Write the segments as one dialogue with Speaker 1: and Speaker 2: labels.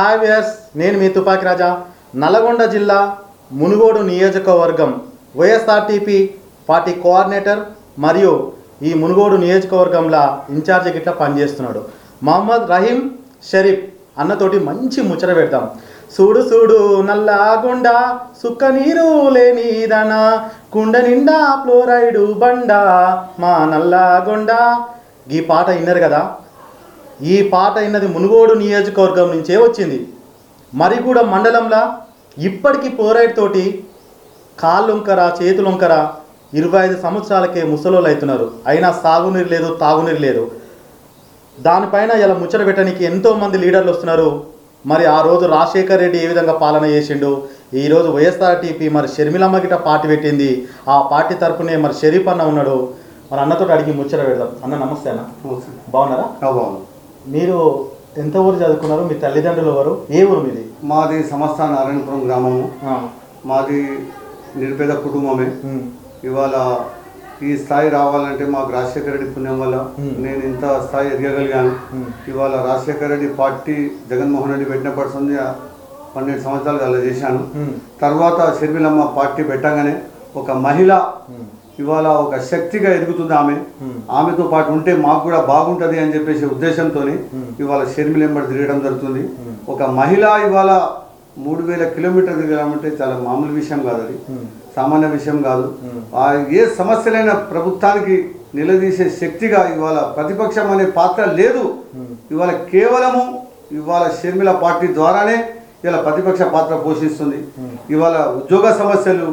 Speaker 1: Hi Vyas నేను మీ తుపాకి రాజా. నల్గొండ జిల్లా మునుగోడు నియోజకవర్గం వైఎస్ఆర్టీపీ పార్టీ కోఆర్డినేటర్ మరియు ఈ మునుగోడు నియోజకవర్గంలో ఇన్ఛార్జ్ గిట్లా పనిచేస్తున్నాడు. మహమ్మద్ రహీం షరీఫ్ అన్నతోటి మంచి ముచ్చట పెడతాం. చూడు చూడు నల్లగొండ సుక్క నీరు లేనిదన కుండ నిండా ఫ్లోరైడు బండ. మా నల్లగొండ ఈ పాట విన్నారు కదా? ఈ పాట అయినది మునుగోడు నియోజకవర్గం నుంచే వచ్చింది. మరి కూడా మండలంలో ఇప్పటికీ ఫ్లోరైడ్ తోటి కాళ్ళొంకర చేతులొంకర ఇరవై ఐదు సంవత్సరాలకే ముసలోళ్ళు అవుతున్నారు అయినా సాగునీరు లేదు తాగునీరు లేదు. దానిపైన ఇలా ముచ్చట పెట్టడానికి ఎంతో మంది లీడర్లు వస్తున్నారు. మరి ఆ రోజు రాజశేఖర్ రెడ్డి ఏ విధంగా పాలన చేసిండు? ఈ రోజు వైఎస్ఆర్టీపీ మరి షర్మిలమ్మ గిట పార్టీ పెట్టింది. ఆ పార్టీ తరపునే మరి షరీఫ్ అన్న ఉన్నాడు. మరి అన్నతో అడిగి ముచ్చట పెడదాం. అన్న నమస్తే అన్న. బాగున్నారా?
Speaker 2: బాగుంది
Speaker 1: మీరు ఎంత ఊరు చదువుకున్నారు? మీ తల్లిదండ్రులు ఎవరు? ఏ ఊరు మీది?
Speaker 2: మాది సమస్త నారాయణపురం గ్రామము. మాది నిరుపేద కుటుంబమే. ఇవాళ ఈ స్థాయి రావాలంటే మాకు రాజశేఖర రెడ్డి పుణ్యం వల్ల. నేను ఇంత స్థాయి ఎదగగలిగాను. ఇవాళ రాజశేఖర రెడ్డి పార్టీ జగన్మోహన్ రెడ్డి పెట్టిన పడుతుంది. పన్నెండు సంవత్సరాలు అలా చేశాను. తర్వాత షర్మిలమ్మ పార్టీ పెట్టగానే ఒక మహిళ ఇవాళ ఒక శక్తిగా ఎదుగుతుంది ఆమె. ఆమెతో పాటు ఉంటే మాకు కూడా బాగుంటది అని చెప్పేసి ఉద్దేశంతో. ఇవాళ షర్మిల ఎంబడి తిరగడం జరుగుతుంది. ఒక మహిళ ఇవాళ మూడు వేల కిలోమీటర్ తిరగడమంటే చాలా మామూలు విషయం కాదు అది సామాన్య విషయం కాదు. ఆ ఏ సమస్యలైన ప్రభుత్వానికి నిలదీసే శక్తిగా ఇవాళ ప్రతిపక్షం అనే పాత్ర లేదు. ఇవాళ కేవలము ఇవాళ షర్మిల పార్టీ ద్వారానే ఇవాళ ప్రతిపక్ష పాత్ర పోషిస్తుంది. ఇవాళ ఉద్యోగ సమస్యలు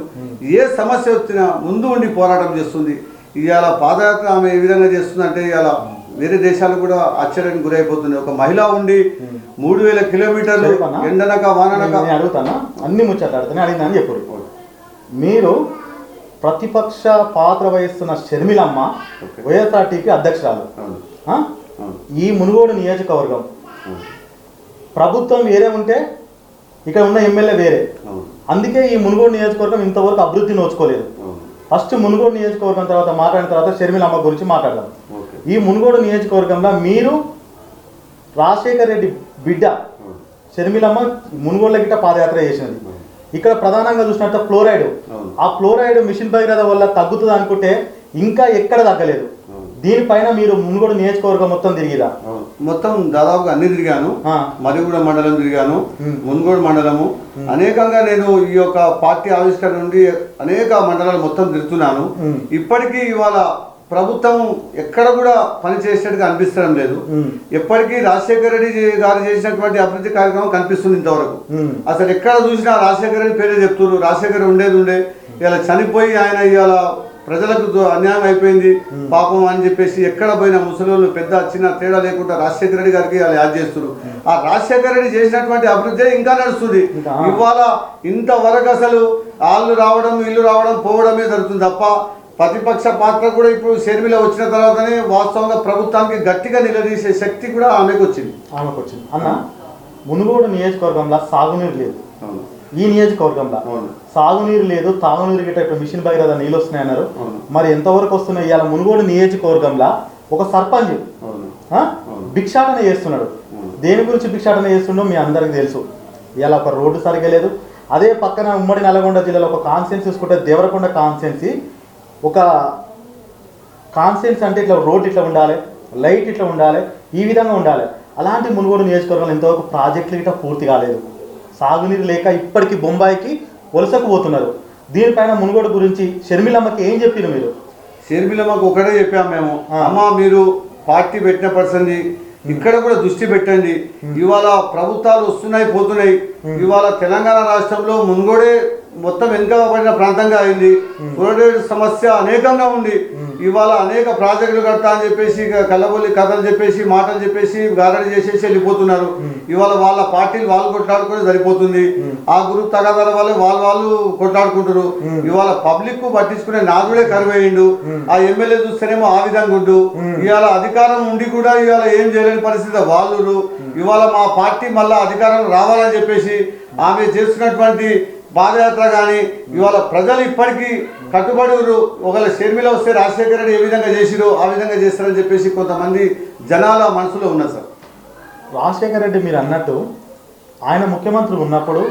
Speaker 2: ఏ సమస్య వచ్చినా ముందు ఉండి పోరాటం చేస్తుంది. ఇవాళ పాదయాత్ర ఆమె ఏ విధంగా చేస్తుందంటే ఇవాళ వేరే దేశాలు కూడా ఆశ్చర్యానికి గురైపోతుంది. ఒక మహిళ ఉండి మూడు వేల కిలోమీటర్లు? ఎండనక వాననక
Speaker 1: నేను అడుగుతానా? అన్ని ముచ్చట్లాడుతానే అడిగిందని చెప్పు. మీరు ప్రతిపక్ష పాత్ర వహిస్తున్న షర్మిలమ్మ. వైఎస్ఆర్టీపీ అధ్యక్షురాలు. ఈ మునుగోడు నియోజకవర్గం. ప్రభుత్వం వేరే ఉంటే ఇక్కడ ఉన్న ఎమ్మెల్యే వేరే. అందుకే ఈ మునుగోడు నియోజకవర్గం ఇంతవరకు అభివృద్ధి నోచుకోలేదు. ఫస్ట్ మునుగోడు నియోజకవర్గం తర్వాత మాట్లాడిన తర్వాత షర్మిలమ్మ గురించి మాట్లాడదాం. ఈ మునుగోడు నియోజకవర్గంలో మీరు రాజశేఖర్ రెడ్డి బిడ్డ షర్మిలమ్మ మునుగోళ్ళ గిట్ట పాదయాత్ర చేసినది. ఇక్కడ ప్రధానంగా చూసినట్టు ఫ్లోరైడ్. ఆ ఫ్లోరైడ్ మిషన్ భగీరథ వల్ల తగ్గుతుంది అనుకుంటే ఇంకా ఎక్కడ తగ్గలేదు. దీనిపైన మీరు మునుగోడు నియోజకవర్గం మొత్తం తిరిగిరా?
Speaker 2: అవును. మొత్తం దాదాపుగా అన్ని తిరిగాను. మరిగూడ మండలం తిరిగాను. మున్గోడు మండలము. అనేకంగా నేను ఈ యొక్క పార్టీ ఆవిష్కరణ నుండి అనేక మండలాలు మొత్తం తిరుగుతున్నాను. ఇప్పటికీ ఇవాళ ప్రభుత్వం ఎక్కడ కూడా పని చేసేట్టుగా అనిపిస్తడం లేదు. ఎప్పటికీ రాజశేఖర రెడ్డి గారు చేసినటువంటి అభివృద్ధి కార్యక్రమం కనిపిస్తుంది ఇంతవరకు. అసలు ఎక్కడ చూసినా రాజశేఖర రెడ్డి పేరే చెప్తున్నారు. రాజశేఖర ఉండేది ఉండే. ఇలా చనిపోయి ఆయన ఇవాళ ప్రజలకు అన్యాయం అయిపోయింది. పాపం అని చెప్పేసి ఎక్కడ పోయినా ముసలోళ్ళు పెద్ద చిన్న తేడా లేకుండా రాజశేఖర రెడ్డి గారికి ఇలా యాద్ చేస్తున్నారు. ఆ రాజశేఖర రెడ్డి చేసినటువంటి అభివృద్ధి ఇంకా నడుస్తుంది. ఇవాళ ఇంతవరకు అసలు వాళ్ళు రావడం ఇల్లు రావడం పోవడమే జరుగుతుంది తప్ప ప్రతిపక్ష పాత్ర కూడా ఇప్పుడు షర్మిల వచ్చిన తర్వాతనే వాస్తవంగా ప్రభుత్వానికి గట్టిగా నిలదీసే శక్తి కూడా ఆమెకు వచ్చింది.
Speaker 1: ఆమెకు వచ్చింది. అన్న మునుగోడు నియోజకవర్గంలో సాగునీరు లేదు. ఈ నియోజకవర్గంలో. సాగునీరు లేదు తాగునీరు గిట్ట ఇప్పుడు మిషన్ భగీరథ నీళ్ళు వస్తున్నాయన్నారు. మరి ఎంతవరకు వస్తున్నాయి? ఇవాళ మునుగోడు నియోజకవర్గంలో ఒక సర్పంచ్. భిక్షాటన చేస్తున్నాడు. దేని గురించి భిక్షాటన చేస్తుండో మీ అందరికి తెలుసు. ఇవాళ ఒక రోడ్డు సరిగ్గా లేదు. అదే పక్కన ఉమ్మడి నల్గొండ జిల్లాలో ఒక కాన్సెన్స్ చూసుకుంటే దేవరకొండ కాన్సెన్సీ ఒక కాన్సెన్స్ అంటే ఇట్లా రోడ్ ఇట్లా ఉండాలి లైట్ ఇట్లా ఉండాలి ఈ విధంగా ఉండాలి. అలాంటి మునుగోడు నియోజకవర్గంలో ఇంతవరకు ప్రాజెక్టులు ఇట్లా పూర్తి కాలేదు. సాగునీరు లేక ఇప్పటికీ బొంబాయికి వలసకు పోతున్నారు. దీనిపైన మునుగోడు గురించి షర్మిలమ్మకి ఏం చెప్పిన మీరు?
Speaker 2: షర్మిలమ్మకు ఒకటే చెప్పాము మేము. అమ్మ మీరు పార్టీ పెట్టిన పర్సన్ది ఇక్కడ కూడా దృష్టి పెట్టండి. ఇవాళ ప్రభుత్వాలు వస్తున్నాయి పోతున్నాయి. ఇవాళ తెలంగాణ రాష్ట్రంలో మున్గోడే మొత్తం వెనుకబడిన ప్రాంతంగా అయింది. ఫ్లోరైడ్ సమస్య అనేకంగా ఉంది. ఇవాళ అనేక ప్రాజెక్టులు కడతా అని చెప్పేసి కళ్ళబొల్లి కథలు చెప్పేసి మాటలు చెప్పేసి గారడి చేసేసి వెళ్ళిపోతున్నారు. ఇవాళ వాళ్ళ పార్టీలు వాళ్ళు కొట్లాడుకొని సరిపోతుంది. ఆ గ్రూప్ తగాదాల వల్ల వాళ్ళు వాళ్ళు కొట్లాడుకుంటారు ఇవాళ పబ్లిక్ పట్టించుకునే నాదుడే కరువయ్యిండు ఆ ఎమ్మెల్యే చూస్తేనేమో ఆ విధంగా ఉండు. ఇవాళ అధికారం ఉండి కూడా ఇవాళ ఏం చేయలేని పరిస్థితి వాళ్ళు ఇవాళ మా పార్టీ మళ్ళా అధికారం రావాలని చెప్పేసి ఆమె చేస్తున్నటువంటి పాదయాత్ర కానీ ఇవాళ ప్రజలు ఇప్పటికీ కట్టుబడి. ఒకవేళ షర్మిల వస్తే రాజశేఖర రెడ్డి ఏ విధంగా చేసిరో ఆ విధంగా చేస్తారని చెప్పేసి కొంతమంది జనాల మనసులో ఉన్నారు సార్.
Speaker 1: రాజశేఖర రెడ్డి మీరు అన్నట్టు ఆయన ముఖ్యమంత్రి ఉన్నప్పుడు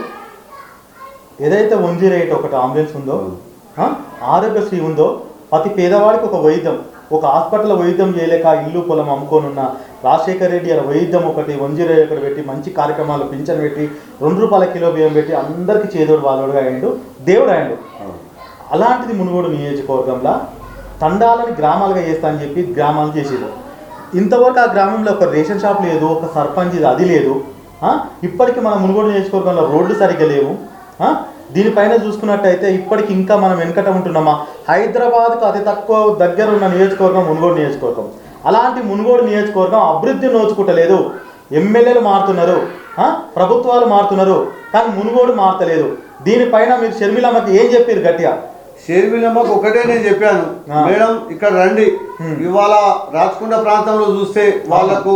Speaker 1: ఏదైతే వన్ జీరో ఎయిట్ ఒకటి అంబులెన్స్ ఉందో ఆరోగ్యశ్రీ ఉందో ప్రతి పేదవాడికి ఒక వైద్యం. ఒక హాస్పిటల్ వైద్యం చేయలేక ఇల్లు పొలం అమ్ముకోనున్న రాజశేఖర రెడ్డి అలా వైద్యం ఒకటి వన్ జీరో ఒకటి పెట్టి మంచి కార్యక్రమాలు పింఛన్ పెట్టి రెండు రూపాయల కిలో బియ్యం పెట్టి అందరికీ చేదోడు వాదోడుగా అయ్యిండు దేవుడు అయ్యిండు అలాంటిది మునుగోడు నియోజకవర్గంలో తండాలని గ్రామాలుగా చేస్తా అని చెప్పి గ్రామాలు చేసేది. ఇంతవరకు ఆ గ్రామంలో ఒక రేషన్ షాప్ లేదు ఒక సర్పంచ్ ఇది అది లేదు. ఇప్పటికీ ఇప్పటికి మన మునుగోడు నియోజకవర్గంలో రోడ్లు సరిగ్గా లేవు. దీనిపైన చూసుకున్నట్టయితే ఇప్పటికి ఇంకా మనం వెనకట ఉంటున్నామా? హైదరాబాద్కు అతి తక్కువ దగ్గర ఉన్న నియోజకవర్గం మునుగోడు నియోజకవర్గం. అలాంటి మునుగోడు నియోజకవర్గం అభివృద్ధి నోచుకుంటలేదు. ఎమ్మెల్యేలు మారుతున్నారు? ప్రభుత్వాలు మారుతున్నారు. కానీ మునుగోడు మారతలేదు. దీనిపైన మీరు షర్మిలమ్మకి ఏం చెప్పారు గట్టిగా?
Speaker 2: షేర్మిలమ్మకు ఒకటే నేను చెప్పాను. మేడం ఇక్కడ రండి. ఇవాళ రాచకొండ ప్రాంతంలో చూస్తే వాళ్ళకు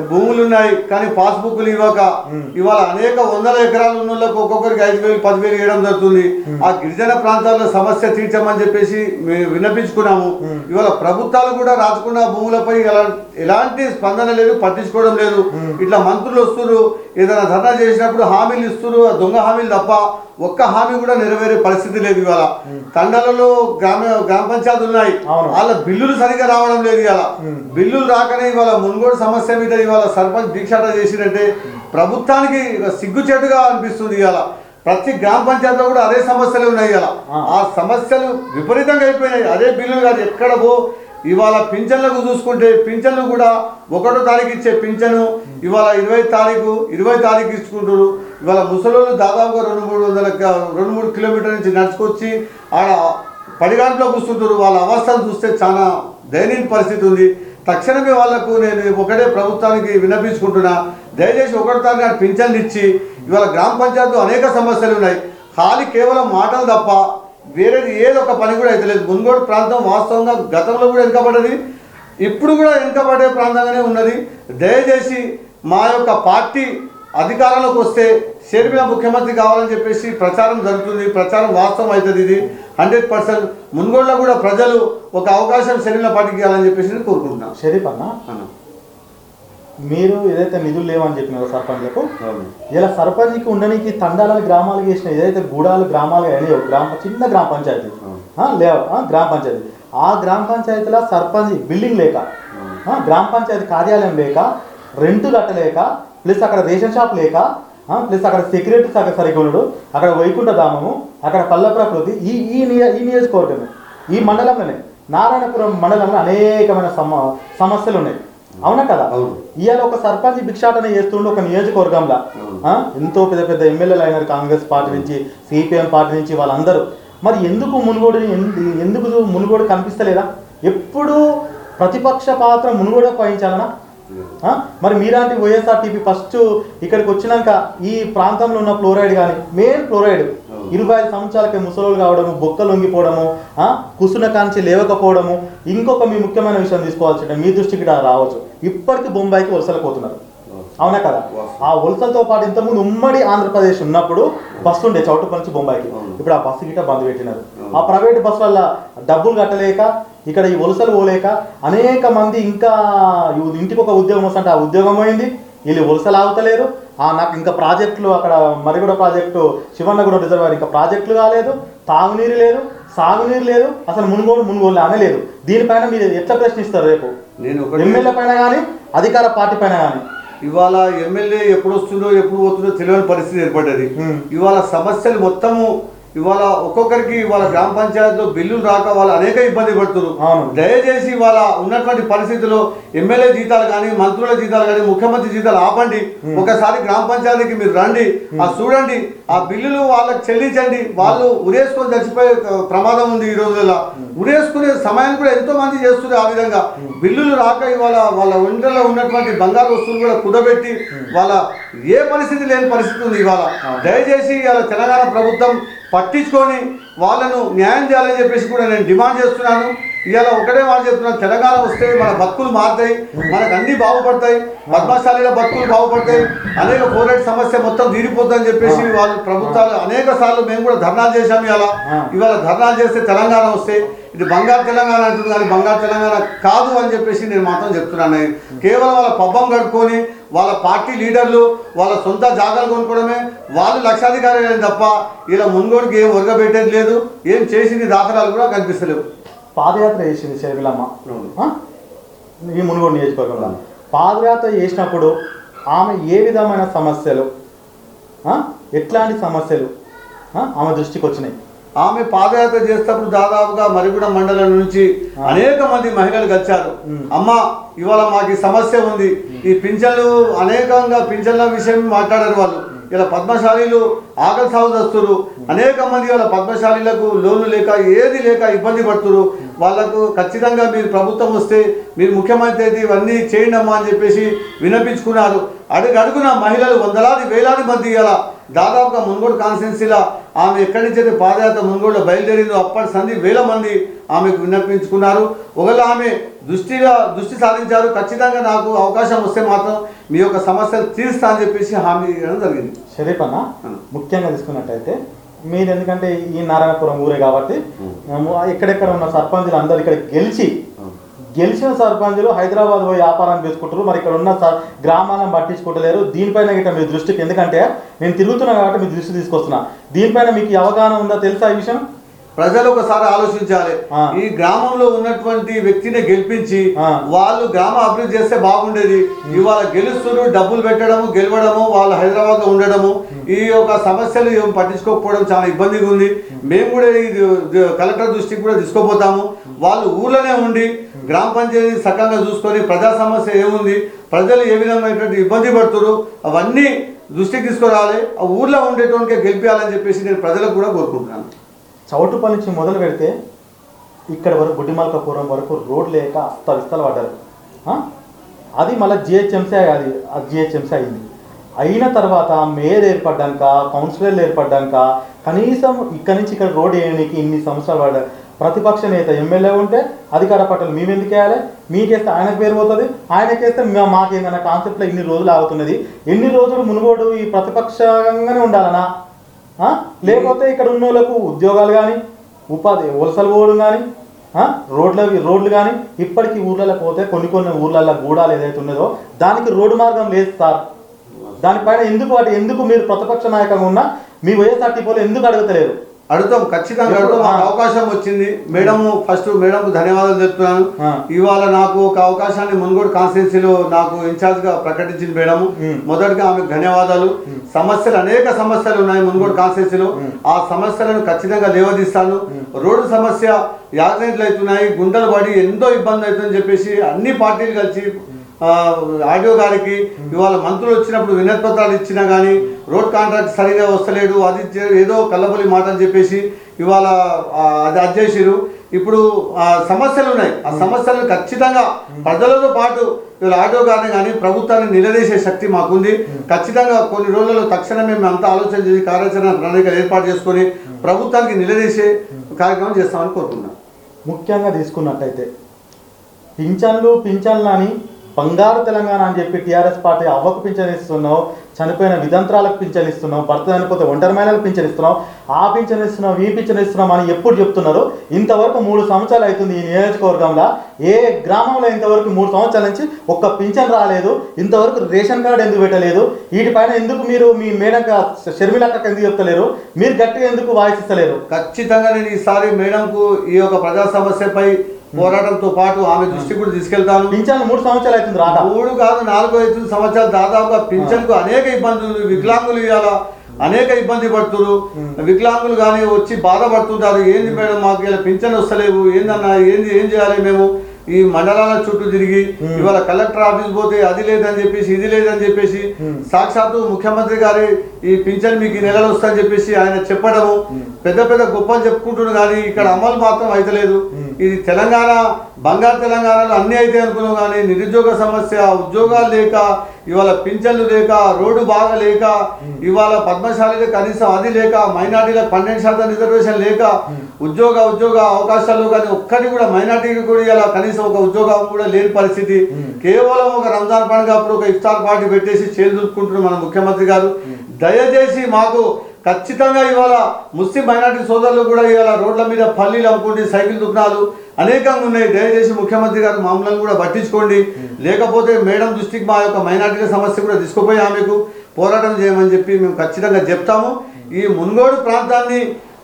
Speaker 2: భూములు ఉన్నాయి కానీ పాస్బుక్లు ఇవ్వక. ఇవాళ అనేక వందల ఎకరాలు ఉన్న ఒక్కొక్కరికి ఐదు వేలు పదివేలు ఇవ్వడం జరుగుతుంది. ఆ గిరిజన ప్రాంతాల్లో సమస్య తీర్చమని చెప్పేసి మేము విన్నపించుకున్నాము. ఇవాళ ప్రభుత్వాలు కూడా రాచకొండ భూములపై ఎలా- ఎలాంటి స్పందన లేదు పట్టించుకోవడం లేదు. ఇట్లా మంత్రులు వస్తున్నారు ఏదైనా ధర్నా చేసినప్పుడు హామీలు ఇస్తున్నారు దొంగ హామీలు తప్ప ఒక్క హామీ కూడా నెరవేరే పరిస్థితి లేదు ఇవాళ. తండాలలో గ్రామ గ్రామ పంచాయతీలు ఉన్నాయి. వాళ్ళ బిల్లులు సరిగా రావడం లేదు ఇవాళ. బిల్లులు రాకనే ఇవాళ మున్గోడు సమస్య మీద ఇవాళ సర్పంచ్ దీక్షాట చేసినట్టే ప్రభుత్వానికి సిగ్గుచేటుగా అనిపిస్తుంది ఇవాళ. ప్రతి గ్రామ పంచాయతీలో కూడా అదే సమస్యలు ఉన్నాయి ఇవాళ.
Speaker 1: ఆ.
Speaker 2: సమస్యలు విపరీతంగా అయిపోయినాయి. అదే బిల్లులు కాదు ఎక్కడ పో ఇవాళ పింఛన్లకు చూసుకుంటే పింఛన్లు కూడా ఒకటో తారీఖు ఇచ్చే పింఛను ఇవాళ ఇరవై తారీఖు ఇరవై తారీఖు ఇచ్చుకుంటారు ఇవాళ ముసలోళ్ళు దాదాపుగా రెండు మూడు వందల రెండు మూడు కిలోమీటర్ల నుంచి నడుచుకొచ్చి ఆడ పడిగాంట్లో కూర్చుంటారు వాళ్ళ అవస్థలు చూస్తే చాలా దయనీయ పరిస్థితి ఉంది. తక్షణమే వాళ్ళకు నేను ఒకటే ప్రభుత్వానికి విన్నపించుకుంటున్నా. దయచేసి ఒకటి తారీఖు పింఛన్లు ఇచ్చి ఇవాళ గ్రామ పంచాయతీలో అనేక సమస్యలు ఉన్నాయి. ఖాళీ కేవలం మాటలు తప్ప వేరేది ఏదో ఒక పని కూడా అయితే లేదు. మున్గోడు ప్రాంతం వాస్తవంగా గతంలో కూడా వెనుకబడ్డది ఇప్పుడు కూడా వెనుకబడే ప్రాంతంగానే ఉన్నది. దయచేసి మా యొక్క పార్టీ అధికారంలోకి వస్తే షర్మిల ముఖ్యమంత్రి కావాలని చెప్పేసి ప్రచారం జరుగుతుంది. ప్రచారం వాస్తవం అవుతుంది ఇది. హండ్రెడ్ పర్సెంట్ మున్గోడులో కూడా ప్రజలు ఒక అవకాశం షర్మిల పార్టీకి ఇవ్వాలని చెప్పేసి నేను కోరుకుంటున్నాను.
Speaker 1: షరీఫ్ అన్న. మీరు ఏదైతే నిధులు లేవని చెప్పినారో సర్పంచ్లకు. ఇలా సర్పంచ్కి ఉండడానికి తండాలను గ్రామాలు చేసిన ఏదైతే గూడాలు గ్రామాలు అయినాయో గ్రామ చిన్న గ్రామ పంచాయతీ. లేవు? గ్రామ పంచాయతీ. ఆ గ్రామ పంచాయతీలో సర్పంచ్ బిల్డింగ్ లేక గ్రామ పంచాయతీ కార్యాలయం లేక రెంట్ కట్టలేక ప్లస్ అక్కడ రేషన్ షాప్ లేక ప్లస్ అక్కడ సెక్యూరిటీ శాఖ సరిగ్గా ఉండడు. అక్కడ వైకుంఠ ధామము అక్కడ పల్ల ప్రకృతి ఈ ఈ నియ ఈ నియోజకవర్గమే ఈ మండలంలోనే. నారాయణపురం మండలంలో అనేకమైన సమ సమస్యలు ఉన్నాయి అవునా కదా?
Speaker 2: అవును.
Speaker 1: ఇవాళ ఒక సర్పంచ్ భిక్షాటన చేస్తుండే ఒక నియోజకవర్గంలో. ఎంతో పెద్ద పెద్ద ఎమ్మెల్యేలు అయినారు కాంగ్రెస్ పార్టీ నుంచి సిపిఎం పార్టీ నుంచి వాళ్ళందరూ. మరి ఎందుకు మునుగోడు ఎందు- ఎందుకు మునుగోడు కనిపిస్తలేదా? ఎప్పుడు ప్రతిపక్ష పాత్ర మునుగోడు వహించాలనా? ఆ? మరి మీలాంటి వైఎస్ఆర్టీపీ ఫస్ట్ ఇక్కడికి వచ్చినాక ఈ ప్రాంతంలో ఉన్న ఫ్లోరైడ్ కానీ మెయిన్ ఫ్లోరైడ్ ఇరవై ఐదు సంవత్సరాలకి ముసలోళ్ళు కావడము బొక్కలు లొంగిపోవడము ఆ? కుసున కాంచి లేవకపోవడము ఇంకొక మీ ముఖ్యమైన విషయం తీసుకోవాల్సి మీ దృష్టికి రావచ్చు. ఇప్పటికీ బొంబాయికి వలసలు పోతున్నారు. అవునా కదా? ఆ వలసలతో పాటు ఇంతకుముందు ఉమ్మడి ఆంధ్రప్రదేశ్ ఉన్నప్పుడు బస్సు ఉండే చౌటుప్ప నుంచి బొంబాయికి. ఇప్పుడు ఆ బస్సు గిట్ట బంద్ పెట్టినారు. ఆ ప్రైవేట్ బస్సు వల్ల డబ్బులు కట్టలేక ఇక్కడ ఈ వలసలు పోలేక అనేక మంది ఇంకా ఇంటికి ఒక ఉద్యోగం వస్తుంటే ఆ ఉద్యోగం పోయింది. వీళ్ళు వలసలు ఆగుతలేరు. ఆ నాకు ఇంకా ప్రాజెక్టులు అక్కడ మరిగూడ ప్రాజెక్టు శివన్నగూడ రిజర్వాయర్ ఇంకా ప్రాజెక్టులు కాలేదు. తాగునీరు లేదు సాగునీరు లేదు. అసలు మునుగోడు మునుగోలు అనలేదు దీనిపైన మీరు ఎట్లా ప్రశ్నిస్తారు రేపు? ఎమ్మెల్యే పైన కానీ అధికార పార్టీ పైన కానీ
Speaker 2: ఇవాళ ఎమ్మెల్యే ఎప్పుడు వస్తుందో ఎప్పుడు పోతుందో తెలియని పరిస్థితి ఏర్పడ్డది. ఇవాళ సమస్యలు మొత్తము ఇవాళ ఒక్కొక్కరికి ఇవాళ గ్రామ పంచాయతీలో బిల్లులు రాక వాళ్ళు అనేక ఇబ్బంది పడుతున్నారు. దయచేసి ఇవాళ ఉన్నటువంటి పరిస్థితుల్లో ఎమ్మెల్యే జీతాలు కానీ మంత్రుల జీతాలు కానీ ముఖ్యమంత్రి జీతాలు ఆపండి. ఒకసారి గ్రామ పంచాయతీకి మీరు రండి. ఆ చూడండి ఆ బిల్లులు వాళ్ళకి చెల్లించండి వాళ్ళు ఉరేసుకొని చచ్చిపోయే ప్రమాదం ఉంది ఈ రోజుల్లో. ఉరేసుకునే సమయం కూడా ఎంతో మంది చేస్తుంది ఆ విధంగా. బిల్లులు రాక ఇవాళ వాళ్ళ ఒంటలో ఉన్నటువంటి బంగారు వస్తువులు కూడా కుదబెట్టి వాళ్ళ ఏ పరిస్థితి లేని పరిస్థితి ఉంది ఇవాళ. దయచేసి ఇవాళ తెలంగాణ ప్రభుత్వం పట్టించుకొని వాళ్ళను న్యాయం చేయాలని చెప్పేసి కూడా నేను డిమాండ్ చేస్తున్నాను. ఇవాళ ఒకటే మాట చెప్తున్నాను. తెలంగాణ వస్తే మన బతుకులు మారుతాయి. మనకు అన్ని బాగుపడతాయి. పద్మశాలిల బతుకులు బాగుపడతాయి. అనేక పోరాట సమస్య మొత్తం తీరిపోతుందని చెప్పేసి వాళ్ళు ప్రభుత్వాలు అనేక సార్లు మేము కూడా ధర్నాలు చేశాము ఇవాళ. ఇవాళ ధర్నాలు చేస్తే తెలంగాణ వస్తే ఇది బంగారు తెలంగాణ అంటుంది కానీ బంగారు తెలంగాణ కాదు అని చెప్పేసి నేను మాత్రం చెప్తున్నాను. కేవలం వాళ్ళ పబ్బం కడుక్కొని వాళ్ళ పార్టీ లీడర్లు వాళ్ళ సొంత జాగాలు కొనుక్కోవడమే వాళ్ళు లక్షాధికారి అయిన తప్ప ఇలా మున్గోడికి ఏం ఒరగబెట్టేది లేదు ఏం చేసింది దాఖలాలు కూడా కనిపిస్తలేవు
Speaker 1: పాదయాత్ర చేసింది. ఆ? ఈ మునుగోడు నియోజకవర్గంలో పాదయాత్ర చేసినప్పుడు ఆమె ఏ విధమైన సమస్యలు? ఎట్లాంటి సమస్యలు? ఆమె దృష్టికి వచ్చినాయి
Speaker 2: ఆమె పాదయాత్ర చేసేటప్పుడు దాదాపుగా మరిగూడ మండలం నుంచి అనేక మంది మహిళలు వచ్చారు అమ్మ ఇవాళ మాకు సమస్య ఉంది. ఈ పింఛన్లు అనేకంగా పింఛన్ల విషయం మాట్లాడారు వాళ్ళు. ఇలా పద్మశాలీలు ఆకలి సాగుదస్తురు అనేక మంది వాళ్ళ పద్మశాలీలకు లోన్లు లేక ఏది లేక ఇబ్బంది పడుతురు వాళ్ళకు ఖచ్చితంగా మీరు ప్రభుత్వం వస్తే మీరు ముఖ్యమంత్రి అయితే ఇవన్నీ చేయండి అమ్మా అని చెప్పేసి వినపించుకున్నారు. అడుగు అడుగున మహిళలు వందలాది వేలాది మంది ఇలా దాదాపుగా మున్గోడు కాన్స్టిట్యున్సీలో ఆమె ఎక్కడి నుంచి అయితే పాదయాత్ర మున్గోడులో బయలుదేరిందో అప్పటి సంధి వేల మంది ఆమెకు విన్నపించుకున్నారు. ఒకవేళ ఆమె దృష్టిగా దృష్టి సాధించారు ఖచ్చితంగా నాకు అవకాశం వస్తే మాత్రం మీ యొక్క సమస్యలు తీరుస్తా అని చెప్పేసి హామీ ఇవ్వడం జరిగింది.
Speaker 1: షరీఫ్ అన్న. ముఖ్యంగా తీసుకున్నట్టయితే మీరు ఎందుకంటే ఈ నారాయణపురం ఊరే కాబట్టి ఎక్కడెక్కడ ఉన్న సర్పంచులు అందరు ఇక్కడ గెలిచి గెలిచిన సర్పంచులు హైదరాబాద్ పోయి వ్యాపారం చేసుకుంటారు మరి ఇక్కడ ఉన్న గ్రామాలను పట్టించుకుంటలేరు. దీనిపైన గిట్ట మీ దృష్టికి ఎందుకంటే నేను తిరుగుతున్నా కాబట్టి మీ దృష్టి తీసుకొస్తున్నా. దీనిపైన మీకు అవగాహన ఉందా తెలుసా ఈ విషయం?
Speaker 2: ప్రజలు ఒకసారి ఆలోచించాలి. ఈ గ్రామంలో ఉన్నటువంటి వ్యక్తిని గెలిపించి. వాళ్ళు గ్రామ అభివృద్ధి చేస్తే బాగుండేది. ఇవాళ గెలుస్తున్నారు డబ్బులు పెట్టడము గెలవడము వాళ్ళు హైదరాబాద్లో ఉండడము ఈ యొక్క సమస్యలు ఏం పట్టించుకోకపోవడం చాలా ఇబ్బందిగా ఉంది. మేము కూడా కలెక్టర్ దృష్టికి కూడా తీసుకోపోతాము. వాళ్ళు ఊర్లోనే ఉండి గ్రామ పంచాయతీ సక్కంగా చూసుకొని ప్రజా సమస్య ఏముంది ప్రజలు ఏ విధమైనటువంటి ఇబ్బంది పడుతున్నారు అవన్నీ దృష్టికి తీసుకురావాలి ఆ ఊర్లో ఉండేటువంటి గెలిపించాలని చెప్పేసి నేను ప్రజలకు కూడా కోరుకుంటున్నాను.
Speaker 1: చౌటుపల్లి నుంచి మొదలు పెడితే ఇక్కడ వరకు గుడ్డిమల్కపురం వరకు రోడ్ లేక అస్తవిస్తలు పడ్డారు. అది మళ్ళీ జిహెచ్ఎంసీ అది అది జిహెచ్ఎంసీ అయింది. అయిన తర్వాత మేయర్ ఏర్పడ్డాక కౌన్సిలర్లు ఏర్పడ్డాక కనీసం ఇక్కడి నుంచి ఇక్కడ రోడ్ వేయడానికి ఇన్ని సంవత్సరాలు పడ్డారు ప్రతిపక్ష నేత ఎమ్మెల్యే ఉంటే అధికార పట్టలు మేము ఎందుకు వేయాలి? మీకేస్తే ఆయనకు పేరు పోతుంది? ఆయనకేస్తే మా- మాకేందన్న కాన్సెప్ట్లో ఇన్ని రోజులు ఆగుతున్నది. ఎన్ని రోజులు మునుగోడు ఈ ప్రతిపక్షంగానే ఉండాలనా లేకపోతే ఇక్కడ ఉన్న వాళ్ళకు ఉద్యోగాలు కానీ ఉపాధి వలసలు పోవడం కానీ రోడ్ల రోడ్లు కానీ ఇప్పటికీ ఊర్లలో పోతే కొన్ని కొన్ని ఊర్లలో గూడాలు ఏదైతే ఉన్నదో దానికి రోడ్డు మార్గం లేదు సార్. దానిపైన ఎందుకు వాటి ఎందుకు మీరు ప్రతిపక్ష నాయకంగా ఉన్నా మీ వైఎస్ఆర్టీపీలో ఎందుకు అడగతలేరు?
Speaker 2: అడుగుతాం. ఖచ్చితంగా అడుగుతాం. మాకు అవకాశం వచ్చింది. మేడం ఫస్ట్ మేడం ధన్యవాదాలు చెప్తున్నాను. ఇవాళ నాకు ఒక అవకాశాన్ని మున్గోడు కాన్స్టిట్యున్సీలో నాకు ఇన్ఛార్జ్గా ప్రకటించింది మేడం. మొదటిగా ఆమెకు ధన్యవాదాలు. సమస్యలు అనేక సమస్యలు ఉన్నాయి మున్గోడు కాన్స్టిట్యున్సీలో. ఆ సమస్యలను ఖచ్చితంగా లేవదీస్తాను. రోడ్డు సమస్య యాక్సిడెంట్లు అవుతున్నాయి గుంటలు పడి ఎంతో ఇబ్బంది అవుతుందని చెప్పేసి అన్ని పార్టీలు కలిసి ఆడియో గారికి ఇవాళ మంత్రులు వచ్చినప్పుడు వినతి పత్రాలు ఇచ్చినా కానీ రోడ్ కాంట్రాక్ట్ సరిగా వస్తలేదు అది చే- ఏదో కల్లబొలి మాట అని చెప్పేసి ఇవాళ అది అది ఇప్పుడు ఆ, సమస్యలు ఉన్నాయి. ఆ సమస్యలను ఖచ్చితంగా ప్రజలతో పాటు ఇవాళ ఆడియో గారిని కానీ ప్రభుత్వాన్ని నిలదీసే శక్తి మాకుంది. ఖచ్చితంగా కొన్ని రోజుల్లో తక్షణమే మేము అంతా ఆలోచన చేసి కార్యాచరణ ప్రణాళికలు ఏర్పాటు చేసుకొని ప్రభుత్వానికి నిలదీసే కార్యక్రమం చేస్తామని కోరుకున్నాం
Speaker 1: ముఖ్యంగా తీసుకున్నట్టయితే పింఛన్లు పింఛన్లు అని బంగారు తెలంగాణ అని చెప్పి టీఆర్ఎస్ పార్టీ అవ్వకు పింఛన్ ఇస్తున్నావు చనిపోయిన విదంత్రాలకు పింఛన్ ఇస్తున్నావు భర్త చనిపోతే ఒంటరి మహిళలకు పింఛన్ ఇస్తున్నావు ఆ పింఛన్ ఇస్తున్నావు ఈ పింఛన్ ఇస్తున్నాం అని ఎప్పుడు చెప్తున్నారు? ఇంతవరకు మూడు సంవత్సరాలు అవుతుంది ఈ నియోజకవర్గంలో. ఏ గ్రామంలో ఇంతవరకు మూడు సంవత్సరాల నుంచి ఒక్క పింఛన్ రాలేదు? ఇంతవరకు రేషన్ కార్డు ఎందుకు పెట్టలేదు? వీటిపైన ఎందుకు మీరు మీ మేడం షర్మిలక్క ఎందుకు చెప్తలేరు? మీరు గట్టిగా ఎందుకు వాయిస్ ఇస్తలేరు?
Speaker 2: ఖచ్చితంగా నేను ఈసారి మేడంకు ఈ యొక్క ప్రజా సమస్యపై పోరాటంతో పాటు ఆమె దృష్టి కూడా తీసుకెళ్తాను.
Speaker 1: పింఛన్ మూడు సంవత్సరాలు అవుతుంది రాదా
Speaker 2: మూడు కాదు నాలుగు ఐదు సంవత్సరాలు దాదాపుగా పింఛన్కు అనేక ఇబ్బందులు వికలాంగులు ఇవాళ అనేక ఇబ్బంది పడుతున్నారు వికలాంగులు కానీ వచ్చి బాధపడుతుంటారు. ఏంది మేడం మాకు ఇలా పింఛన్ వస్తలేవు ఏందన్నా ఏంది ఏం చేయాలి మేము? ఈ మండలాల చుట్టూ తిరిగి ఇవాళ కలెక్టర్ ఆఫీస్ పోతే అది లేదని చెప్పేసి ఇది లేదని చెప్పేసి సాక్షాత్తు ముఖ్యమంత్రి గారి ఈ పింఛన్ మీకు ఈ నెలలు వస్తాయని చెప్పేసి ఆయన చెప్పడము. పెద్ద పెద్ద గొప్పలు చెప్పుకుంటున్నారు కానీ ఇక్కడ అమలు మాత్రం అయితలేదు. ఇది తెలంగాణ బంగారు తెలంగాణలో అన్ని అయితే అనుకున్నాం కానీ నిరుద్యోగ సమస్య ఉద్యోగాలు లేక ఇవాళ పింఛన్లు లేక రోడ్డు బాగా లేక ఇవాళ పద్మశాలిలకు కనీసం అది లేక మైనార్టీలకు పన్నెండు శాతం రిజర్వేషన్ లేక ఉద్యోగ ఉద్యోగ అవకాశాలు కానీ ఒక్కటి కూడా మైనార్టీకి కూడా ఇలా కనీసం ఒక ఉద్యోగం కూడా లేని పరిస్థితి. కేవలం ఒక రంజాన్ పండుగ అప్పుడు ఒక ఇఫ్తార్ పార్టీ పెట్టేసి చేతులుకుంటున్నారు మన ముఖ్యమంత్రి గారు. దయచేసి మాకు ఖచ్చితంగా ఇవాళ ముస్లిం మైనార్టీ సోదరులు కూడా ఇవాళ రోడ్ల మీద పల్లీలు అమ్ముకుంటే సైకిల్ దుకాణాలు అనేకంగా ఉన్నాయి. దయచేసి ముఖ్యమంత్రి గారు మమ్మల్ని కూడా పట్టించుకోండి. లేకపోతే మేడం దృష్టికి మా యొక్క మైనార్టీల సమస్య కూడా తీసుకుపోయి ఆమెకు పోరాటం చేయమని చెప్పి మేము ఖచ్చితంగా చెప్తాము. ఈ మున్గోడు ప్రాంతాన్ని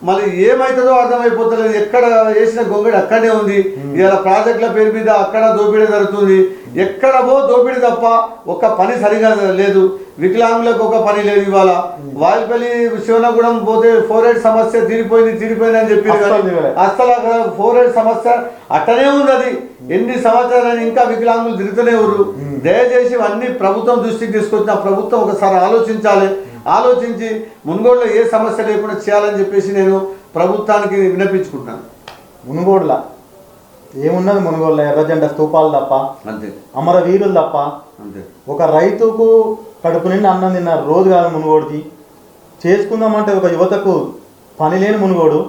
Speaker 2: మళ్ళీ ఏమవుతుందో అర్థమైపోతలేదు. ఎక్కడ వేసిన గొంగడి అక్కడే ఉంది. ఇలా ప్రాజెక్టుల పేరు మీద అక్కడ దోపిడీ జరుగుతుంది. ఎక్కడ పో దోపిడీ తప్ప ఒక్క పని సరిగా లేదు. వికలాంగులకు ఒక పని లేదు ఇవాళ. వాయిపల్లి శివనగూడెం పోతే ఫోర్ ఎయిట్ సమస్య తీరిపోయింది తీరిపోయింది అని చెప్పి. అసలు ఫోర్ ఎయిట్ సమస్య అట్టనే ఉంది అది. ఎన్ని సంవత్సరాలు ఇంకా వికలాంగులు తిరుగుతూనే ఉన్నారు. దయచేసి అన్ని ప్రభుత్వం దృష్టికి తీసుకొచ్చిన ప్రభుత్వం ఒకసారి ఆలోచించాలి. ఆలోచించి మున్గోడులో ఏ సమస్య లేకుండా చేయాలని చెప్పేసి నేను ప్రభుత్వానికి విన్నపించుకుంటాను
Speaker 1: మునుగోడుల? ఏమున్నది మునుగోడులో? ఎర్రజెండ స్తూపాలు తప్ప
Speaker 2: అంతే.
Speaker 1: అమరవీరులు తప్ప
Speaker 2: అంతే.
Speaker 1: ఒక రైతుకు కడుపు నిండి అన్నం తిన్న రోజు కాదు మునుగోడుది చేసుకుందామంటే ఒక యువతకు పని లేని మునుగోడు?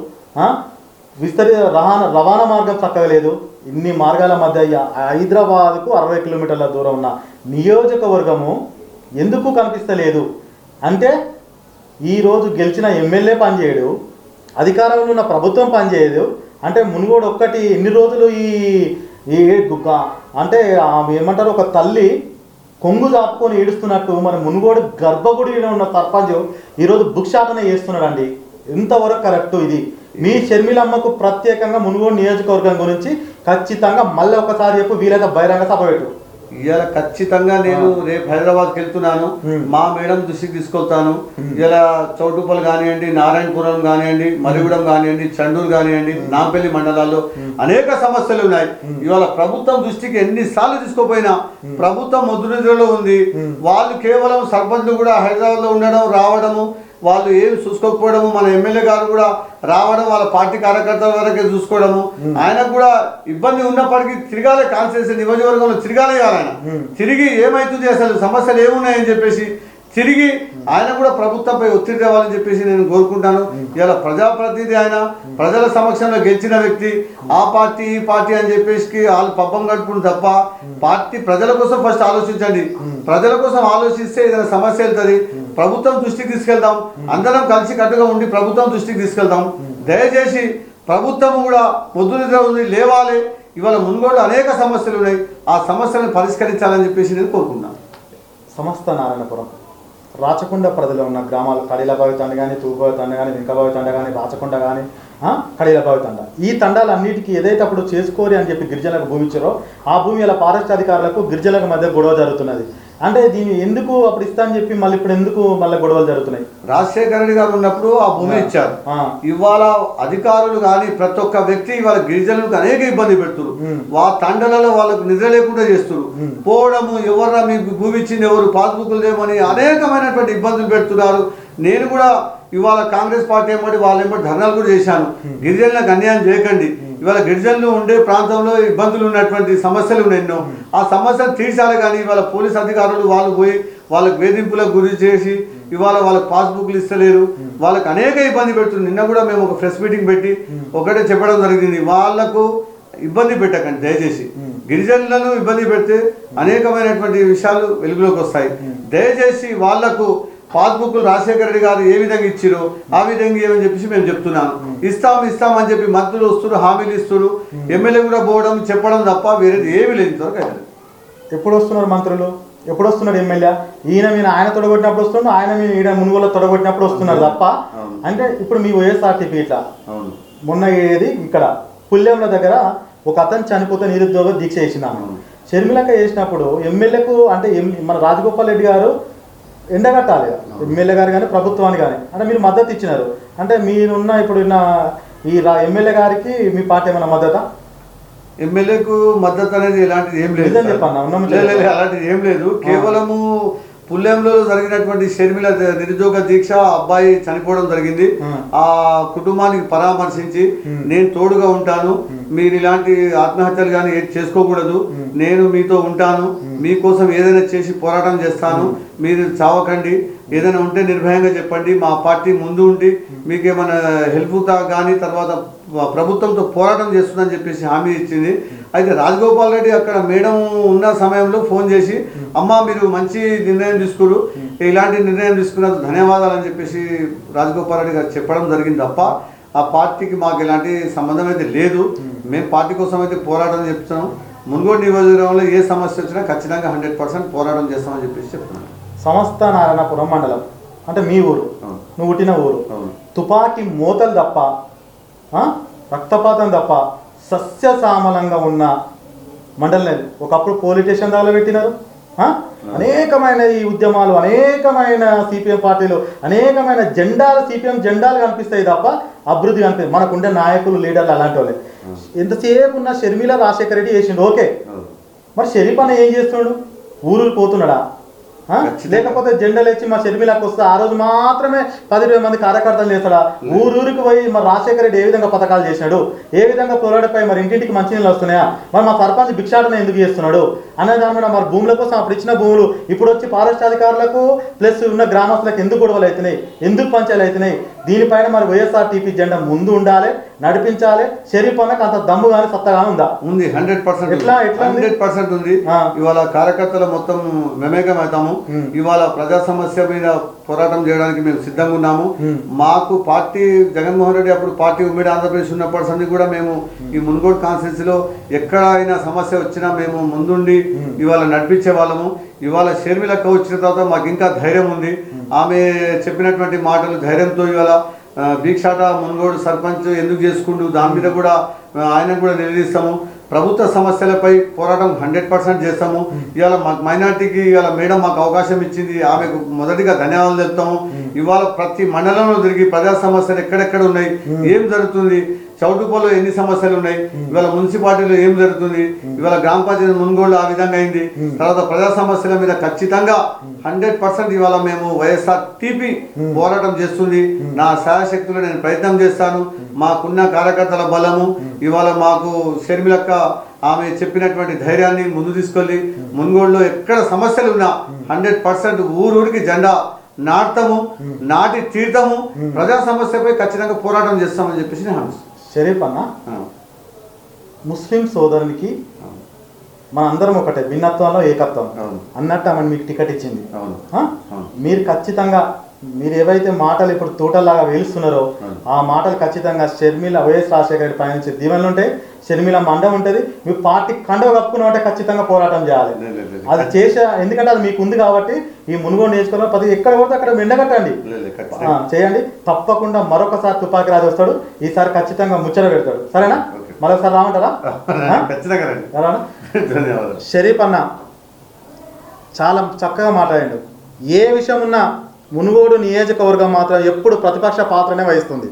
Speaker 1: విస్తరి రవాణా రవాణా మార్గం చక్కగా లేదు. ఇన్ని మార్గాల మధ్య హైదరాబాద్కు అరవై కిలోమీటర్ల దూరం ఉన్న నియోజకవర్గము ఎందుకు కనిపిస్తలేదు? అంటే ఈరోజు గెలిచిన ఎమ్మెల్యే పనిచేయడు అధికారంలో ఉన్న ప్రభుత్వం పనిచేయదు అంటే మునుగోడు ఒక్కటి ఎన్ని రోజులు ఈ ఈ గు- అంటే ఏమంటారు ఒక తల్లి కొంగు చాపుకొని ఏడుస్తున్నట్టు మన మునుగోడు గర్భగుడిలో ఉన్న సర్పంచ్ ఈరోజు బుక్షాటన చేస్తున్నాడండి. ఇంతవరకు కరెక్ట్ ఇది? మీ షర్మిలమ్మకు ప్రత్యేకంగా మునుగోడు నియోజకవర్గం గురించి ఖచ్చితంగా మళ్ళీ ఒకసారి చెప్పు వీలైతే బహిరంగ సభ పెట్టు.
Speaker 2: ఇవాళ ఖచ్చితంగా నేను రేపు హైదరాబాద్కి వెళ్తున్నాను. మా మేడం దృష్టికి తీసుకొస్తాను. ఇలా చౌటుప్పల్ కానివ్వండి నారాయణపురం కానివ్వండి మరిగూడెం కానివ్వండి చండూరు కానివ్వండి నాంపల్లి మండలాల్లో అనేక సమస్యలు ఉన్నాయి. ఇవాళ ప్రభుత్వం దృష్టికి ఎన్నిసార్లు తీసుకోపోయినా ప్రభుత్వం ముద్రనిద్రలో ఉంది. వాళ్ళు కేవలం సర్పంచ్లు కూడా హైదరాబాద్లో ఉండడం రావడము వాళ్ళు ఏం చూసుకోకపోవడము మన ఎమ్మెల్యే గారు కూడా రావడం వాళ్ళ పార్టీ కార్యకర్తల వరకే చూసుకోవడము. ఆయనకు కూడా ఇబ్బంది ఉన్నప్పటికీ తిరగాలి కాన్స్టిట్యూన్సీ నియోజకవర్గంలో తిరగాలి కాదు ఆయన. తిరిగి ఏమైతుంది అసలు సమస్యలు ఏమున్నాయని చెప్పేసి తిరిగి ఆయన కూడా ప్రభుత్వంపై ఒత్తిడి తేవాలని చెప్పేసి నేను కోరుకుంటాను. ఇలా ప్రజాప్రతినిధి ఆయన ప్రజల సమక్షంలో గెలిచిన వ్యక్తి ఆ పార్టీ ఈ పార్టీ అని చెప్పేసి వాళ్ళు పబ్బం గడుపును తప్ప పార్టీ ప్రజల కోసం ఫస్ట్ ఆలోచించండి. ప్రజల కోసం ఆలోచిస్తే ఏదైనా సమస్య వెళ్తుంది. ప్రభుత్వం దృష్టికి తీసుకెళ్దాం. అందరం కలిసి కట్టుగా ఉండి ప్రభుత్వం దృష్టికి తీసుకెళ్దాం. దయచేసి ప్రభుత్వం కూడా పొద్దునిద్ర ఉంది లేవాలి. ఇవాళ మున్గోడు అనేక సమస్యలు ఉన్నాయి. ఆ సమస్యలను పరిష్కరించాలని చెప్పేసి నేను కోరుకుంటున్నాను.
Speaker 1: సమస్త నారాయణపురం. రాచకొండ పరిధిలో ఉన్న గ్రామాలు కడిలబావి తండ కానీ తూబావి తండ కానీ వెంకబావి తండ కానీ రాచకొండ కానీ కడిలబావి తండ ఈ తండాలన్నిటికీ ఏదైతే అప్పుడు చేసుకోరి అని చెప్పి గిరిజనులకు భూమి ఇచ్చారో ఆ భూమి ఇలా ఫారెస్ట్ అధికారులకు గిరిజనులకు మధ్య గొడవ జరుగుతున్నది. అంటే దీన్ని ఎందుకు అప్పుడు ఇస్తా అని చెప్పి మళ్ళీ ఇప్పుడు ఎందుకు మళ్ళీ గొడవలు జరుగుతున్నాయి?
Speaker 2: రాజశేఖర రెడ్డి గారు ఉన్నప్పుడు ఆ భూమి ఇచ్చారు. ఇవాళ అధికారులు కానీ ప్రతి ఒక్క వ్యక్తి ఇవాళ గిరిజనులకు అనేక ఇబ్బంది పెడుతున్నారు.
Speaker 1: ఉమ్.
Speaker 2: వా తండలలో వాళ్ళకు నిద్ర లేకుండా చేస్తున్నారు. పోవడము ఎవరా మీకు భూమి ఇచ్చింది ఎవరు పాస్బుక్లు లేమని అనేకమైనటువంటి ఇబ్బందులు పెడుతున్నారు. నేను కూడా ఇవాళ కాంగ్రెస్ పార్టీ ఏమటి వాళ్ళు ఏమటి ధర్నాలు కూడా చేశాను. గిరిజనులకు అన్యాయం చేయకండి. ఇవాళ గిరిజనులు ఉండే ప్రాంతంలో ఇబ్బందులు ఉన్నటువంటి సమస్యలు ఉన్నాయి ఎన్నో. ఆ సమస్యలు తీర్చాలి కానీ ఇవాళ పోలీస్ అధికారులు వాళ్ళు పోయి వాళ్ళకి వేధింపులకు గురి చేసి ఇవాళ వాళ్ళకి పాస్బుక్లు ఇస్తలేరు. వాళ్ళకి అనేక ఇబ్బంది పెడుతుంది నిన్న కూడా మేము ఒక ప్రెస్ మీటింగ్ పెట్టి ఒకటే చెప్పడం జరిగింది. వాళ్ళకు ఇబ్బంది పెట్టకండి దయచేసి. గిరిజనులను ఇబ్బంది పెడితే అనేకమైనటువంటి విషయాలు వెలుగులోకి వస్తాయి. దయచేసి వాళ్ళకు పాస్బుక్లు రాజశేఖర రెడ్డి గారు ఏ విధంగా ఇచ్చిరో ఆ విధంగా ఏమని చెప్పేసి మేము చెప్తున్నాను. ఇస్తాం ఇస్తాం అని చెప్పి మంత్రులు వస్తున్నారు హామీలు ఇస్తున్నారు. ఎమ్మెల్యే కూడా పోవడం చెప్పడం తప్ప వేరేది ఏమీ లేదు ఇంతవరకు అయితే.
Speaker 1: ఎప్పుడు వస్తున్నారు మంత్రులు? ఎప్పుడు వస్తున్నాడు ఎమ్మెల్యే? ఈయన మీద ఆయన తొడగొట్టినప్పుడు వస్తున్నాడు ఆయన మీద ఈయన మునుగోలు తొడగొట్టినప్పుడు వస్తున్నారు తప్ప. అంటే ఇప్పుడు మీ వైఎస్ఆర్టీపీ ఇట్లా మొన్న ఏది? ఇక్కడ పుల్లెంల దగ్గర ఒక అతను చనిపోతే నిరుద్యోగ దీక్ష చేసినాను. షర్మిలక చేసినప్పుడు ఎమ్మెల్యేకు అంటే మన రాజగోపాల్ రెడ్డి గారు ఎండగట్టాలి. ఎమ్మెల్యే గారు కానీ ప్రభుత్వాన్ని కానీ అంటే మీరు మద్దతు ఇచ్చినారు. అంటే మీరున్న ఇప్పుడు ఉన్న ఈ ఎమ్మెల్యే గారికి మీ పార్టీ ఏమైనా మద్దతా?
Speaker 2: ఎమ్మెల్యేకు మద్దతు అనేది ఎలాంటిది ఏం లేదు, అలాంటిది ఏం లేదు. కేవలము పుల్లెంలో జరిగినటువంటి షర్మిల నిరుద్యోగ దీక్ష అబ్బాయి చనిపోవడం జరిగింది. ఆ. కుటుంబానికి పరామర్శించి. నేను తోడుగా ఉంటాను. మీరు ఇలాంటి ఆత్మహత్యలు కానీ ఏది చేసుకోకూడదు. నేను మీతో ఉంటాను. మీకోసం ఏదైనా చేసి పోరాటం చేస్తాను. మీరు చావకండి. ఏదైనా ఉంటే నిర్భయంగా చెప్పండి. మా పార్టీ ముందు ఉండి మీకు ఏమైనా హెల్ప్ కానీ తర్వాత ప్రభుత్వంతో పోరాటం చేస్తుందని చెప్పేసి హామీ ఇచ్చింది. అయితే రాజగోపాల్ రెడ్డి అక్కడ మేడం ఉన్న సమయంలో ఫోన్ చేసి అమ్మ మీరు మంచి నిర్ణయం తీసుకురు. ఇలాంటి నిర్ణయం తీసుకున్నందుకు ధన్యవాదాలు అని చెప్పేసి రాజగోపాల్ రెడ్డి గారు చెప్పడం జరిగింది తప్ప ఆ పార్టీకి మాకు ఎలాంటి సంబంధం అయితే లేదు. మేము పార్టీ కోసం అయితే పోరాటం చెప్తున్నాం మున్గోడు నియోజకవర్గంలో ఏ సమస్య వచ్చినా ఖచ్చితంగా హండ్రెడ్ పర్సెంట్ పోరాటం చేస్తామని చెప్పేసి చెప్తున్నాను
Speaker 1: సంస్థ నారాయణపురం మండలం అంటే మీ ఊరు. నువ్వు పుట్టిన ఊరు. తుపాకీ మూతలు తప్ప? రక్తపాతం తప్ప సస్యశ్యామలంగా ఉన్న మండలం ఒకప్పుడు పోలీస్ స్టేషన్ ఆ? అనేకమైన ఈ ఉద్యమాలు అనేకమైన సిపిఎం పార్టీలు అనేకమైన జెండాలు సిపిఎం జెండాలు కనిపిస్తాయి తప్ప అభివృద్ధి కనిపిస్తుంది మనకుండే నాయకులు లీడర్లు అలాంటి వాళ్ళే. ఎంతసేపు ఉన్న షర్మిల రాజశేఖర రెడ్డి చేసిండు. ఓకే. మరి షరీఫ్ అన్న ఏం చేస్తున్నాడు? ఊరు పోతున్నాడా. లేకపోతే జెండలు ఇచ్చి మా షర్మిలకు వస్తే ఆ రోజు మాత్రమే పది ఇరవై మంది కార్యకర్తలు చేస్తాడా ఊరూరికి పోయి మరి రాజశేఖర రెడ్డి ఏ విధంగా పథకాలు చేసినాడు ఏ విధంగా పోరాడిపోయి మరి ఇంటింటికి మంచినీళ్ళు వస్తున్నాయా? మరి మా సర్పంచ్ భిక్షాటన ఎందుకు చేస్తున్నాడు? అనే దాని మీద మరి భూముల కోసం అప్పుడు ఇచ్చిన భూములు ఇప్పుడు వచ్చి ఫారెస్ట్ అధికారులకు ప్లస్ ఉన్న గ్రామస్తులకు ఎందుకు గొడవలు అవుతున్నాయి? ఎందుకు పంచాలు అవుతున్నాయి? దీనిపైన మరి వైఎస్ఆర్టీపీ జెండా ముందు ఉండాలి నడిపించాలి షరీఫ్ అన్నకు అంత దమ్ము కానీ సత్తగా ఉందా
Speaker 2: ఉంది హండ్రెడ్ పర్సెంట్
Speaker 1: ఎట్లా- ఎట్లా?
Speaker 2: హండ్రెడ్ పర్సెంట్ ఉంది. ఇవాళ కార్యకర్తలు మొత్తం మెమేకం అవుతాము. ఇవాళ ప్రజా సమస్య మీద పోరాటం చేయడానికి మేము సిద్ధంగా ఉన్నాము. మాకు పార్టీ జగన్మోహన్ రెడ్డి అప్పుడు పార్టీ ఉమ్మడి ఆంధ్రప్రదేశ్ ఉన్నప్పటి సంది కూడా మేము ఈ మున్గోడు కాన్స్టిట్యూన్సీలో ఎక్కడ అయినా సమస్య వచ్చినా మేము ముందుండి. ఇవాళ నడిపించే వాళ్ళము ఇవాళ షర్మిలక్క వచ్చిన తర్వాత మాకు ఇంకా ధైర్యం ఉంది ఆమె చెప్పినటువంటి మాటలు ధైర్యంతో ఇవాళ భీక్షాట మున్గోడు సర్పంచ్ ఎందుకు చేసుకుంటూ దాని మీద కూడా ఆ, ఆయనకు కూడా నిలదీస్తాము. ప్రభుత్వ సమస్యలపై పోరాటం హండ్రెడ్ పర్సెంట్ చేస్తాము. ఇవాళ మాకు మైనార్టీకి ఇవాళ మేడం మాకు అవకాశం ఇచ్చింది. ఆమెకు మొదటిగా ధన్యవాదాలు చెప్తాము ఇవాళ ప్రతి మండలంలో తిరిగి ప్రజా సమస్యలు ఎక్కడెక్కడ ఉన్నాయి? ఏం జరుగుతుంది? చౌటుపల్లో ఎన్ని సమస్యలు ఉన్నాయి? ఇవాళ మున్సిపాలిటీలో ఏం జరుగుతుంది? ఇవాళ గ్రామ పంచాయతీ మున్గోళ్ళు ఆ విధంగా అయింది. తర్వాత ప్రజా సమస్యల మీద ఖచ్చితంగా హండ్రెడ్ పర్సెంట్ ఇవాళ మేము వైఎస్ఆర్ టీపీ పోరాటం చేస్తుంది. నా శాయశక్తులు నేను ప్రయత్నం చేస్తాను. మాకున్న కార్యకర్తల బలము. ఇవాళ మాకు షర్మిలక్క ఆమె చెప్పినటువంటి ధైర్యాన్ని ముందు తీసుకెళ్ళి మున్గోడులో ఎక్కడ సమస్యలు ఉన్నా హండ్రెడ్ పర్సెంట్ ఊరూరికి జెండా నాటుతాము. నాటి తీర్థము ప్రజా సమస్యపై ఖచ్చితంగా పోరాటం చేస్తామని చెప్పేసి నేను
Speaker 1: షరీఫ్ అన్న. ముస్లిం సోదరునికి
Speaker 2: అవును
Speaker 1: మనందరం ఒకటే భిన్నత్వంలో ఏకత్వం. అన్నట్టు ఆమె మీకు టికెట్ ఇచ్చింది. మీరు ఖచ్చితంగా మీరు ఏవైతే మాటలు ఇప్పుడు తోటలాగా వేలుస్తున్నారో. ఆ మాటలు ఖచ్చితంగా షర్మిల వైఎస్ రాజశేఖర రెడ్డి పయనించే దీవెనలు ఉంటాయి షర్మిల మండం ఉంటుంది. మీ పార్టీ కండవ కప్పుకున్నామంటే ఖచ్చితంగా పోరాటం చేయాలి. అది చేసే ఎందుకంటే అది మీకు ఉంది కాబట్టి ఈ మునుగోడు నియోజకవర్గంలో ప్రతి ఎక్కడ పడితే అక్కడ మెండగట్టండి. చేయండి. తప్పకుండా మరొకసారి తుపాకి రాజు వస్తాడు. ఈసారి ఖచ్చితంగా ముచ్చట పెడతాడు. సరేనా. మరొకసారి రామంటారా?
Speaker 2: ఖచ్చితంగా
Speaker 1: షరీఫ్ అన్న చాలా చక్కగా మాట్లాడాడు. ఏ విషయం ఉన్నా మునుగోడు నియోజకవర్గం మాత్రం ఎప్పుడు ప్రతిపక్ష పాత్రనే వహిస్తుంది.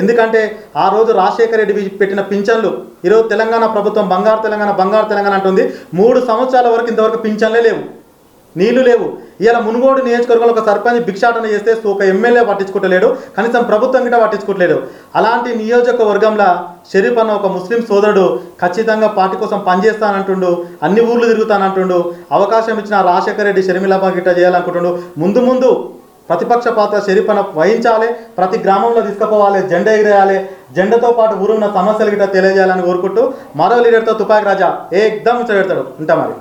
Speaker 1: ఎందుకంటే ఆ రోజు రాజశేఖర రెడ్డి పెట్టిన పింఛన్లు ఈరోజు తెలంగాణ ప్రభుత్వం బంగారు తెలంగాణ బంగారు తెలంగాణ అంటుంది మూడు సంవత్సరాల వరకు ఇంతవరకు పింఛన్లే లేవు నీళ్ళు లేవు. ఇలా మునుగోడు నియోజకవర్గంలో ఒక సర్పంచ్ భిక్షాటన చేస్తే ఒక ఎమ్మెల్యే పట్టించుకోవట్లేడు కనీసం ప్రభుత్వం గిట్ట పట్టించుకోవట్లేడు. అలాంటి నియోజకవర్గంలో షరీఫ్ అన్న ఒక ముస్లిం సోదరుడు ఖచ్చితంగా పార్టీ కోసం పనిచేస్తానంటుండు అన్ని ఊర్లు తిరుగుతానంటుండు అవకాశం ఇచ్చిన రాజశేఖర రెడ్డి షర్మిలమ్మ గిట్ట చేయాలనుకుంటుండు. ముందు ముందు ప్రతిపక్ష పాత్ర షరీఫ్ వహించాలి ప్రతి గ్రామంలో తీసుకుపోవాలి జెండా ఎగిరేయాలి జెండాతో పాటు ఊరు ఉన్న సమస్యలు గిట్ట తెలియజేయాలని కోరుకుంటూ మరో లీడర్తో తుపాకి రాజా ఏ ఎగ్దాం పెడతాడు ఉంటా మరి.